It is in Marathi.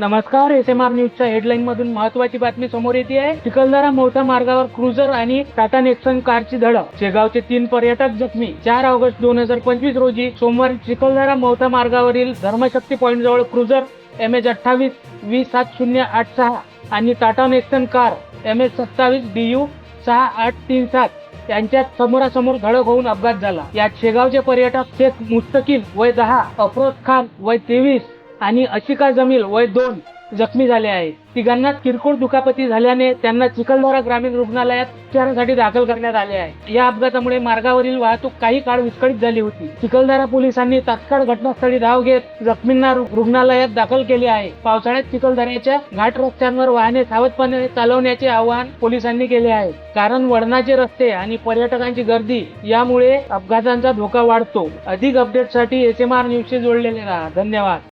नमस्कार एस एम आर न्यूजच्या हेडलाईन मधून महत्वाची बातमी समोर येते आहे. चिखलदरा मोठ्या मार्गावर क्रुझर आणि टाटा नेक्सन कारची धडक. शेगावचे तीन पर्यटक जखमी. चार ऑगस्ट दोन हजार पंचवीस रोजी सोमवारी चिखलदरा मोठ्या मार्गावरील धर्मशक्ती पॉईंट जवळ क्रुझर एम एच अठ्ठावीस वीस सात शून्य आठ सहा आणि Tata Nexon car M H सत्तावीस डी यू सहा आठ तीन सात यांच्यात समोरासमोर धडक होऊन अपघात झाला. यात शेगावचे पर्यटक शेख मुस्तकील वय दहा अफरोज खान वय तेवीस आणि अशिका जमील वय दोन जखमी झाले आहेत. तिघांना किरकोळ दुखापती झाल्याने त्यांना चिखलदरा ग्रामीण रुग्णालयात उपचारासाठी दाखल करण्यात आले आहे. या अपघातामुळे मार्गावरील वाहतूक काही काळ विस्कळीत झाली होती. चिखलदरा पोलिसांनी तात्काळ घटनास्थळी धाव घेत जखमींना रुग्णालयात दाखल केले आहे. पावसाळ्यात चिखलदऱ्याच्या घाट रस्त्यांवर वाहने सावधपणे चालवण्याचे आवाहन पोलिसांनी केले आहे. कारण वळणाचे रस्ते आणि पर्यटकांची गर्दी यामुळे अपघातांचा धोका वाढतो. अधिक अपडेटसाठी एस एम आर न्यूजशी जोडलेले राहा. धन्यवाद.